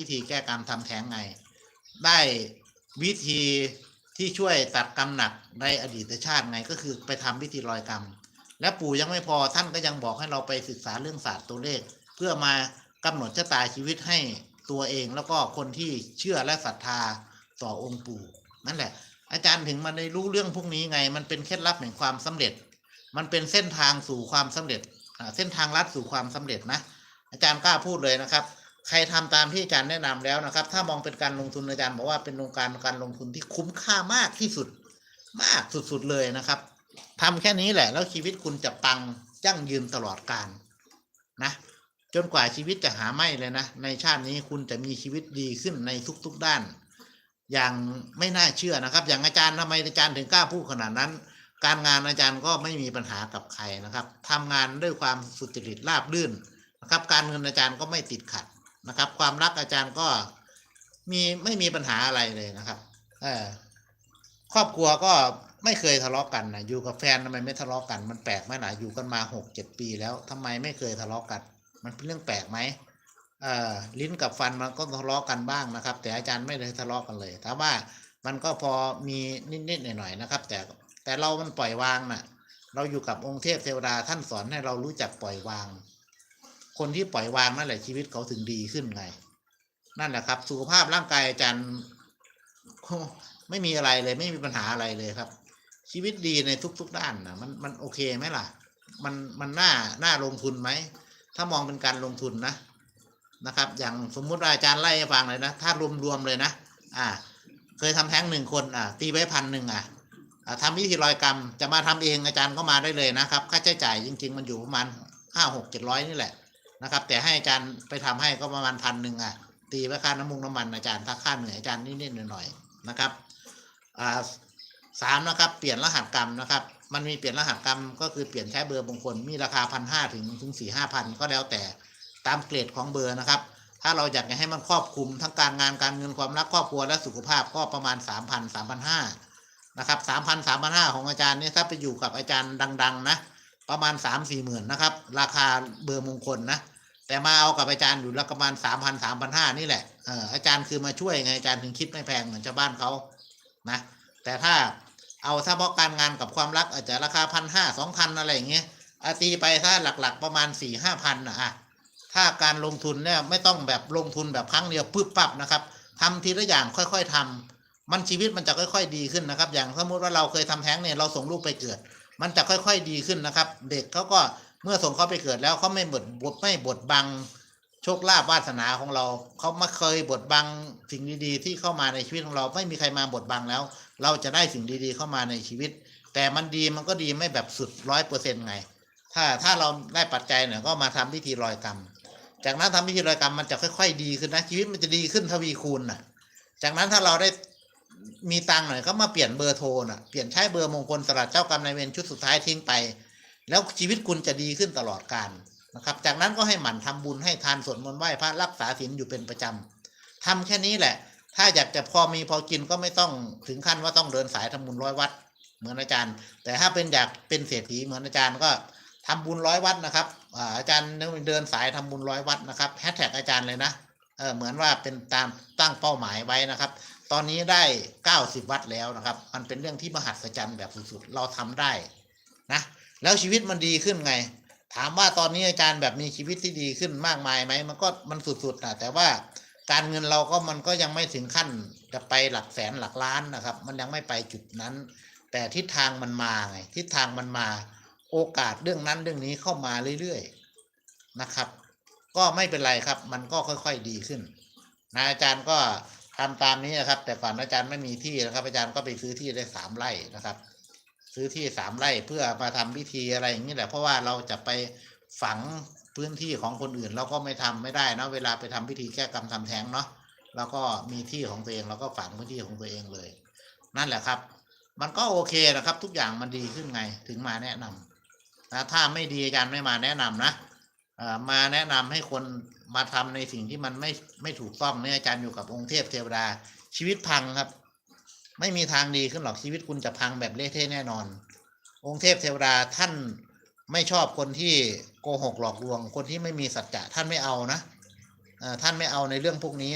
พิธีแก้กรรมทำแท้งไง ได้วิธีที่ช่วยตัดกรรมหนักในอดีตชาติไงก็คือไปทำพิธีลอยกรรม และปู่ยังไม่พอท่านก็ยังบอกให้เราไปศึกษาเรื่องศาสตร์ตัวเลข เพื่อมากำหนดชะตาชีวิตให้ตัวเองแล้วก็คนที่เชื่อและศรัทธาต่อองค์ปู่นั่นแหละ อาจารย์ถึงมาได้รู้เรื่องพวกนี้ไง มันเป็นเคล็ดลับแห่งความสำเร็จ มันเป็นเส้นทางสู่ความสำเร็จเส้นทางลัดสู่ความสำเร็จนะ อาจารย์กล้าพูดเลยนะครับ ใครทำตามที่อาจารย์แนะนำแล้วนะครับ ถ้ามองเป็นการลงทุนอาจารย์บอกว่าเป็นโครงการการลงทุนที่คุ้มค่ามากที่สุด มากสุดๆเลยนะครับทำแค่นี้แหละ แล้วชีวิตคุณจะปังยั่งยืนตลอดกาลนะ จนกว่าชีวิตจะหาไม่เลยนะ ในชาตินี้คุณจะมีชีวิตดีขึ้นในทุกๆด้าน อย่างไม่น่าเชื่อนะครับ อย่างอาจารย์ทำไมอาจารย์ถึงกล้าพูดขนาดนั้น การงานอาจารย์ก็ไม่มีปัญหากับใครนะครับทำงานด้วยความสุจริตราบรื่นนะครับ การเงินอาจารย์ก็ไม่ติดขัด นะครับ ความรักอาจารย์ก็มีไม่มีปัญหาอะไรเลยนะครับเออครอบครัวก็ไม่เคยทะเลาะกันนะอยู่กับแฟนทำไมไม่ทะเลาะกัน มันแปลกไหมล่ะอยู่กันมาหกเจ็ดปีแล้วทำไมไม่เคยทะเลาะกัน มันเป็นเรื่องแปลกไหมลิ้นกับฟันมันก็ทะเลาะกันบ้างนะครับ แต่อาจารย์ไม่ได้ทะเลาะกันเลยแต่ว่ามันก็พอมีนิดๆหน่อยๆนะครับ แต่แต่เรามันปล่อยวางน่ะ เราอยู่กับองค์เทพเทวดาท่านสอนให้เรารู้จักปล่อยวาง คนที่ปล่อยวางนั่นแหละชีวิตเขาถึงดีขึ้นไง นั่นแหละครับ สุขภาพร่างกายอาจารย์ไม่มีอะไรเลย ไม่มีปัญหาอะไรเลยครับ ชีวิตดีในทุก ๆ ด้านนะมันมันโอเคไหมล่ะ มันมันน่าน่าลงทุนไหมถ้ามองเป็นการลงทุนนะนะครับ อย่างสมมุติอาจารย์ไล่ฟังเลยนะถ้ารวมๆเลยนะอ่า เคยทำแท้งหนึ่งคนอ่าตีไว้พันหนึ่งอะอ่าทำพิธีลอยกรรม จะมาทำเองอาจารย์ก็มาได้เลยนะครับ ค่าใช้จ่ายจริง ๆ มันอยู่ประมาณห้าหกเจ็ดร้อยนี่แหละ นะครับ แต่ให้อาจารย์ไปทำให้ก็ประมาณพันหนึ่งอะ ตีไว้ค่าน้ำมุงน้ำมันอาจารย์ถ้าค่าเหนื่อยอาจารย์นิดๆหน่อยๆนะครับอ่าสามนะครับเปลี่ยนรหัสกรรมนะครับ มันมีเปลี่ยนรหัสกรรมก็คือเปลี่ยนใช้เบอร์บางคนมีราคาพันห้าถึงถึงสี่ห้าพันก็แล้วแต่ตามเกรดของเบอร์นะครับ ถ้าเราอยากจะให้มันครอบคลุมทั้งการงานการเงินความรักครอบครัวและสุขภาพก็ประมาณสามพันสามพันห้านะครับสามพันสามพันห้าของอาจารย์เนี่ยถ้าไปอยู่กับอาจารย์ดัง ๆ นะ ประมาณสามสี่หมื่นนะครับ ราคาเบอร์มงคลนะ แต่มาเอากับอาจารย์อยู่ล้วประมาณสามพันสามพันห้านี่แหละเอออาจารย์คือมาช่วยไงอาจารย์ถึงคิดไม่แพงเหมือนชาวบ้านเขานะ แต่ถ้าเอาเฉพาะการงานกับความรักอาจจะราคาพันห้าสองพันอะไรอย่างเงี้ยอาตีไปถ้าหลักๆประมาณสี่ห้าพันนะอะถ้าการลงทุนเนี่ยไม่ต้องแบบลงทุนแบบครั้งเดียวปึ๊บปั๊บนะครับทำทีละอย่างค่อยๆทำมันชีวิตมันจะค่อย ๆ ดีขึ้นนะครับ อย่างสมมติว่าเราเคยทำแท้งเนี่ยเราส่งลูกไปเกิด มันจะค่อย ๆ ดีขึ้นนะครับ เด็กเขาก็ เมื่อส่งเขาไปเกิดแล้วเขาไม่บดบดไม่บดบังโชคลาภวาสนาของเรา เขาไม่เคยบดบังสิ่งดีๆ ที่เข้ามาในชีวิตของเรา ไม่มีใครมาบดบังแล้ว เราจะได้สิ่งดีๆเข้ามาในชีวิต แต่มันดีมันก็ดีไม่แบบสุดร้อยเปอร์เซ็นต์ไง ถ้าถ้าเราได้ปัจจัยเนี่ยก็มาทำพิธีลอยกรรม จากนั้นทำพิธีลอยกรรมมันจะค่อยๆ ดีขึ้นนะชีวิตมันจะดีขึ้นทวีคูณน่ะ จากนั้นถ้าเราได้มีตังค์หน่อยก็มาเปลี่ยนเบอร์โทรน่ะเปลี่ยนใช้เบอร์มงคลสลัดเจ้ากรรมนายเวรชุดสุดท้ายทิ้งไป แล้วชีวิตคุณจะดีขึ้นตลอดกาลนะครับ จากนั้นก็ให้หมั่นทำบุญให้ทานสวดมนต์ไหว้พระรักษาศีลอยู่เป็นประจำทำแค่นี้แหละ ถ้าอยากจะพอมีพอกินก็ไม่ต้องถึงขั้นว่าต้องเดินสายทำบุญร้อยวัดเหมือนอาจารย์ แต่ถ้าเป็นอยากเป็นเศรษฐีเหมือนอาจารย์ก็ทำบุญร้อยวัดนะครับอาจารย์เดินสายทำบุญร้อยวัดนะครับแฮชแท็กอาจารย์เลยนะเออเหมือนว่าเป็นตามตั้งเป้าหมายไว้นะครับ ตอนนี้ได้ 90 วัดแล้วนะครับ มันเป็นเรื่องที่มหัศจรรย์แบบสุดๆ เราทำได้นะ แล้วชีวิตมันดีขึ้นไง ถามว่าตอนนี้อาจารย์แบบมีชีวิตที่ดีขึ้นมากมายไหมมันก็มันสุดๆนะแต่ว่าการเงินเราก็มันก็ยังไม่ถึงขั้นจะไปหลักแสนหลักล้านนะครับ มันยังไม่ไปจุดนั้น แต่ทิศทางมันมาไงทิศทางมันมาโอกาสเรื่องนั้นเรื่องนี้เข้ามาเรื่อยๆนะครับ ก็ไม่เป็นไรครับ มันก็ค่อยๆดีขึ้นนะอาจารย์ก็ทำตามนี้นะครับ แต่ก่อนอาจารย์ไม่มีที่นะครับ อาจารย์ก็ไปซื้อที่ได้สามไร่นะครับ ซื้อที่สามไร่เพื่อมาทำพิธีอะไรอย่างนี้แหละ เพราะว่าเราจะไปฝังพื้นที่ของคนอื่นเราก็ไม่ทำไม่ได้นะเวลาไปทำพิธีแก้กรรมทำแท้งเนาะเราก็มีที่ของตัวเองเราก็ฝังพื้นที่ของตัวเองเลย นั่นแหละครับ มันก็โอเคนะครับ ทุกอย่างมันดีขึ้นไงถึงมาแนะนำนะถ้าไม่ดีอาจารย์ไม่มาแนะนำนะมาแนะนำให้คนมาทำในสิ่งที่มันไม่ไม่ถูกต้องเนี่ยอาจารย์อยู่กับองค์เทพเทวดาชีวิตพังครับ ไม่มีทางดีขึ้นหรอกชีวิตคุณจะพังแบบเละเทะแน่นอน องค์เทพเทวดาท่านไม่ชอบคนที่โกหกหลอกลวง คนที่ไม่มีสัจจะท่านไม่เอานะท่านไม่เอาในเรื่องพวกนี้